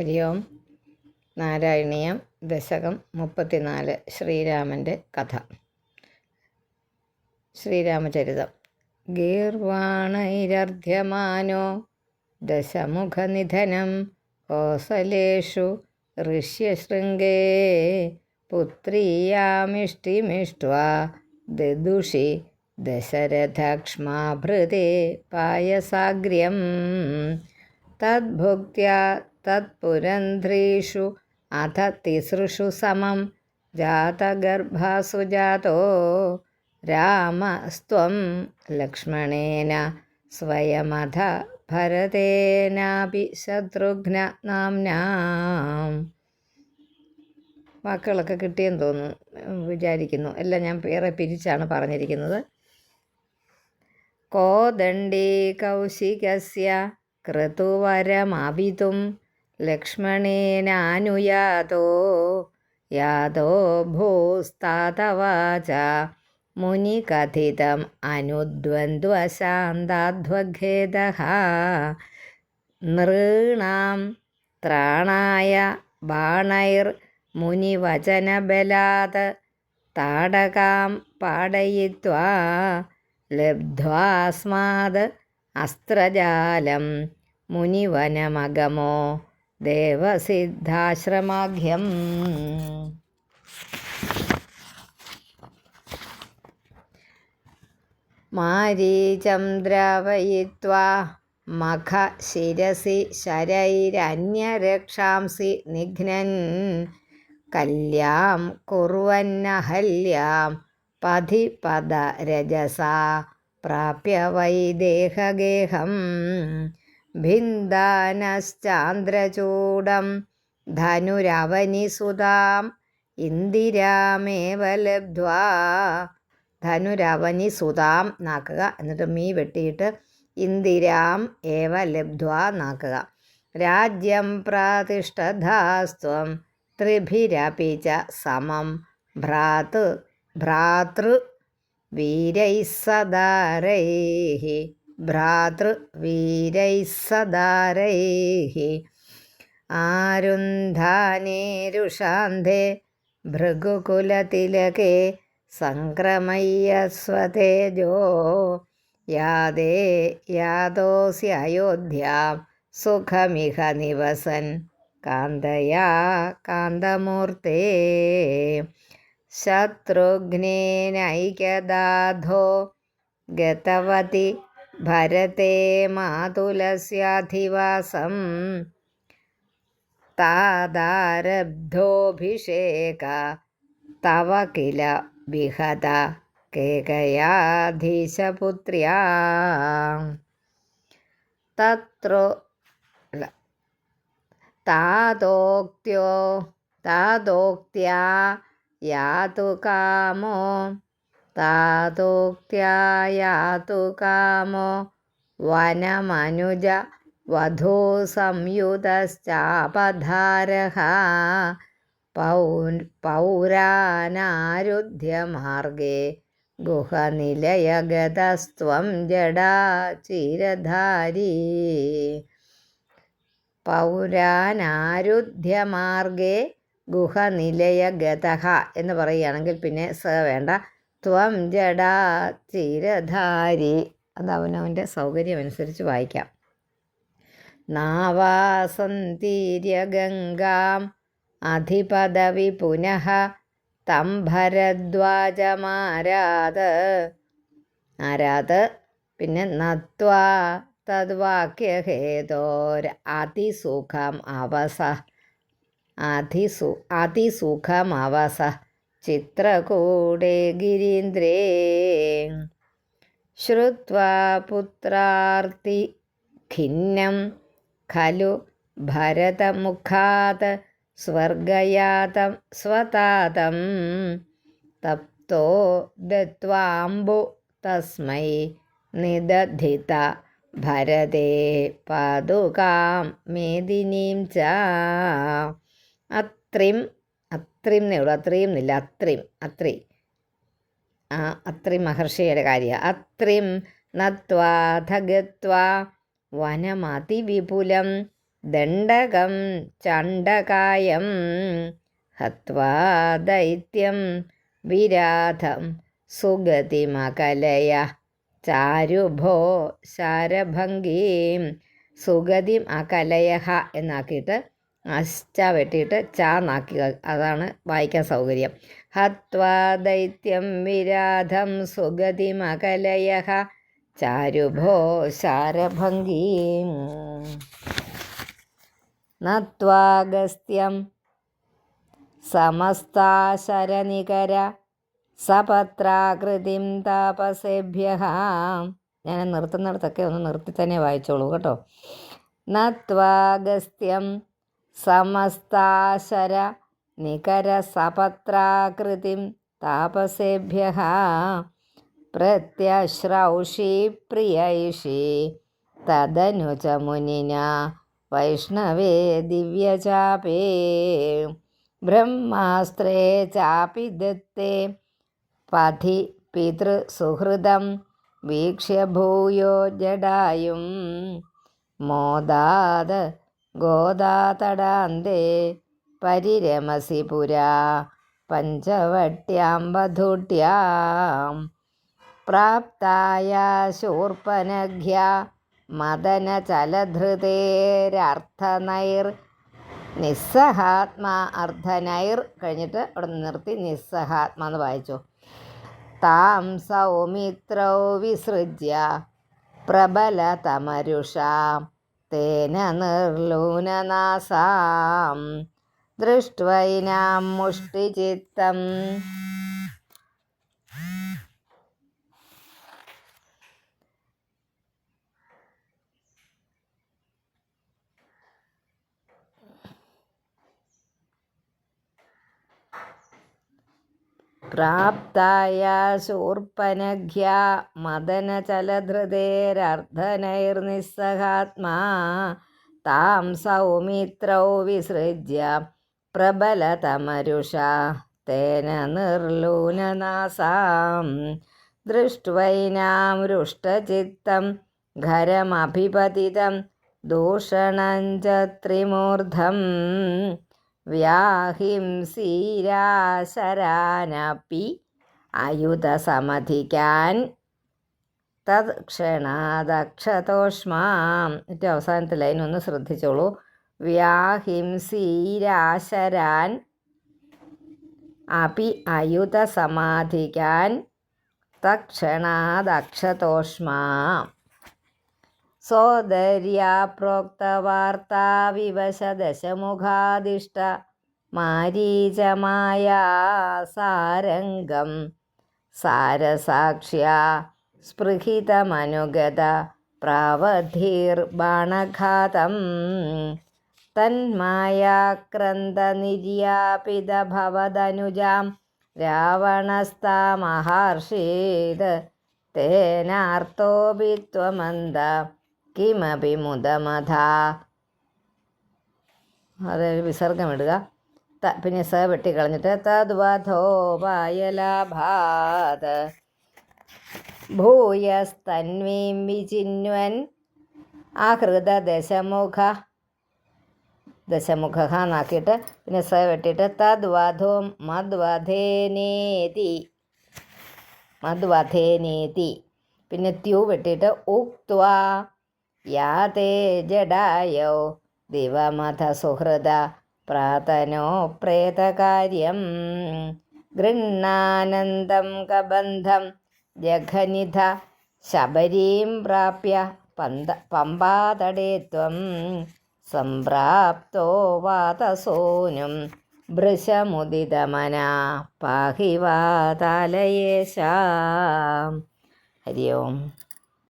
ഹരി ഓം. നാരായണീയം. ദശകം മുപ്പത്തിനാല്. ശ്രീരാമന്റെ കഥ. ശ്രീരാമചരിതം. ഗീർവാണൈരർധ്യമാനോ ദശമുഖനിധനം കോസലേഷു ഋഷ്യശൃംഗേ പുത്രീയാമിഷ്ടിമിഷ്ട്വാ ദദുഷി ദശരഥക്ഷ്മാഭൃതേ പായസാഗ്ര്യം. തദ്ഭുക്ത്യാ തത്പുരന്ധ്രീഷു അധ തിസൃഷു സമം ജാതഗർഭാസു ജാതോ രാമസ്ത്വം ലക്ഷ്മണേന സ്വയമധ ഭരതേനാപി ശത്രുഘ്ന നാംനാം വാക്കുകളൊക്കെ കിട്ടിയെന്ന് തോന്നുന്നു വിചാരിക്കുന്നു. എല്ലാം ഞാൻ വേറെ പിരിച്ചാണ് പറഞ്ഞിരിക്കുന്നത്. കോദണ്ഡീ കൗശികസ്യ ക്രതുവരമവിതും ലക്ഷ്മണേനാനുയാതോ യാതോ ഭൂസ്താതവാച മുനികഥിതം അനുദ്വന്ദ്വശാന്താധ്വഖേദ നൃണാം ത്രാണായ ബാണൈർ മുനിവചനബലാത്. താടകാം പാടയിത്വാ ലബ്ധ്വാസ്മാത് അസ്ത്രജാലം മുനിവനമഗമോ. ദേവസിദ്ധാശ്രമാഖ്യം. മാരീചം ദ്രവയിത്വാ മഖ ശിരസി ശരൈരന്യരക്ഷാംസി നിഘ്നൻ. കല്യാം കുറുവന്നഹല്യാം പഥി പദ രജസാ പ്രാപ്യ വൈദേഹഗേഹം ഭിന്ദാനശ്ചാന്ദ്രചൂടം ധനുരവനിസുതാം ഇന്ദിരാമേവ ലബ്ധ്വാ ധനുരവനിസുതാം നാക്കുക. എന്നിട്ട് മീ വെട്ടിയിട്ട് ഇന്ദിരാം ഏവ ലബ്ധ്വാ നാക്കുക. രാജ്യം പ്രാതിഷ്ഠധാസ്ത്വം ത്രിഭിരപി ച സമം ഭ്രാതൃ ഭ്രാതൃ വീരൈः സദാരൈः ഭ്രാതൃവീരൈः സദാരൈः ആരുന്ധാനേരുഷാന്ധേ ഭൃഗുകുലതിലകേ സംക്രമയ്യ സ്വതേജോ യാതോസി യാദോസ്യയോധ്യാം സുഖമിഹ നിവസൻ കാന്തയാ കാന്തമൂർത്തേ. ശത്രുഘ്നേനൈക്യദാധോ ഗതവതി ഭരതേ മാതുലസ്യാധിവാസം താദാരബ്ധോഭിഷേക തവ കില വിഹത കേകയാധീശപുത്ര്യാ തത്രോ താതോക്ത്യോ താതോക്ത്യാ യാതു കാമോ താതോക്ത്യാ യാതു കാമോ വനമനുജ വധൂ സംയുതശ്ചാപധാരः പൗ പൗരാനാരുധ്യമാർഗേ ഗുഹനിലയഗതസ്ത്വം ജഡാ ചിരധാരീ പൗരാനാരുധ്യമാർഗേ ഗുഹനിലയഗതഹ എന്ന് പറയുകയാണെങ്കിൽ പിന്നെ സ വേണ്ട. ത്വം ജഡാ ചിരധാരി. അത് അവനവന്റെ സൗകര്യമനുസരിച്ച് വായിക്കാം. നാവാസന്തീര്യഗംഗാം അധിപദവി പുനഃ തം ഭരദ്വാജമാരാത് ആരാത്? പിന്നെ നത്വാ തദ്വാക്യഹേതോർ അതിസുഖം അവസ. അതിസു അതിസുഖമവസ ചിത്രകൂടേ ഗിരീന്ദ്രേ. ശ്രുത്വാ പുത്രാർത്തി ഖിന്നം ഖലു ഭരതമുഖാത് സ്വർഗയാതം സ്വതാതം തപ്തോ ദത്വാംബു തസ്മൈ നിദധിത ഭരതേ പാതുകാം മേദിനീം ച. അത്രിം അത്രിം എന്നേ ഉള്ളൂ. അത്രയും എന്നില്ല അത്രയും. അത്രയും. ആ അത്രയും മഹർഷിയുടെ കാര്യമാണ് അത്രയും നത്വാ ധഗത്വാ വനമതിവിപുലം ദണ്ഡകം ചണ്ഡകായം ഹത്വാ ദൈത്യം വിരാധം സുഗതിമകലയ ചാരുഭോ ശാരഭംഗീം സുഗതിം അകലയഹ എന്നാക്കിയിട്ട് അശ്ച വെട്ടിയിട്ട് ചാന്നാക്കി. നാക്കി അതാണ് വായിക്കാൻ സൗകര്യം. ഹത്വാ ദൈത്യം വിരാധം സുഗതിമകലയ ചാരുഭോ ശാരഭംഗീം. നത്വാഗസ്ത്യം സമസ്താശരനികര സപത്രാകൃതിം താപസേഭ്യ ഞാൻ നിർത്തുന്നിടത്തൊക്കെ ഒന്ന് നിർത്തി തന്നെ വായിച്ചോളൂ കേട്ടോ. നത്വാഗസ്ത്യം സമസ്താശര നികരസപത്രാകൃതിം താപസേഭ്യ പ്രത്യശ്രൗഷി പ്രിയൈഷി തദനു ച മുനിന വൈഷ്ണവേ ദിവ്യചാപേ ബ്രഹ്മാസ്ത്രേ ചാപി ദത്തേ. പഥി പിതൃസുഹൃദം വീക്ഷ്യ ഭൂയോ ജഡായും. മോദാത് ഗോദാതടാന്തേ പരിരമസി പുരാ പഞ്ചവട്യാം വധൂട്യാം പ്രാപ്തായ ശൂർപ്പനഘ്യ മദനചലധൃതേരർത്ഥനൈർ. നിസ്സഹാത്മാ അർദ്ധനൈർ കഴിഞ്ഞിട്ട് അവിടെ നിർത്തി നിസ്സഹാത്മ എന്ന് വായിച്ചു. താം സൗമിത്രൗ വിസൃജ്യ പ്രബലതമരുഷാം. തേന നിർലൂനനാസാം ദൃഷ്ട്വൈനാം മുഷ്ടിചിത്തം പ്രാപ്തായ ശൂർപ്പനഘ്യ മദനചലധൃതേരർദ്ധനൈർനിസ്സഹാത്മാ. താം സൗമിത്രൗ വിസൃജ്യ പ്രബലതമരുഷ തേന നിർലൂനനാസാം. ദൃഷ്ട്വൈനാം രുഷ്ടചിത്തം ഖരമഭിപതിതം ദൂഷണം ച ത്രിമൂർധം വ്യാഹിംസീരാശരാനപ്പി അയുധസമധിക്കാൻ തത് ക്ഷണാദക്ഷതോഷ്മാം ഏറ്റവും അവസാനത്തെ ലൈൻ ഒന്ന് ശ്രദ്ധിച്ചോളൂ. വ്യാഹിംസീരാശരാൻ അപി അയുധസമാധിക്കാൻ തക്ഷണാദക്ഷതോഷ്മാം സോദര്യാ പ്രോക്തവാർത്താ വിവശദശമുഖാദിഷ്ട മാരീചമായ സാരംഗം സാരസാക്ഷ്യ സ്പൃഹിതമനുഗത പ്രാവധീർബാണഘാതം. തന്മായാക്രന്ദനിര്യാപിതഭവതനുജാം രാവണസ്താമഹർഷീത് തേനാർത്തോപി കിമപി മുതമഥ അത് വിസർഗമിടുക. ത പിന്നെ സ വെട്ടിക്കളഞ്ഞിട്ട് തദ്വധോപായലാഭാത് ഭൂയസ്തന്വീം വിചിന്വൻ ആഹൃത ദശമുഖ ദശമുഖ എന്നാക്കിയിട്ട് പിന്നെ സ വെട്ടിയിട്ട് തദ്വധോ മദ്വധേനേതി. മദ്വധേനേതി. പിന്നെ ത്യൂ വെട്ടിയിട്ട് ഉക്വാ യാതേ ജഡായോ ദിവമഥ സുഹൃദ പ്രാതനോ പ്രേതകാര്യം. ഗൃണ്ണാനന്ദം കബന്ധം ജഘനിധ ശബരീം പ്രാപ്യ പന്ത പമ്പാതടേ ത്വം സംപ്രാപ്തോ വാതസൂനും ഭൃശമുദിതമന പാഹി വാതാലയേശാം. ഹരി ഓം.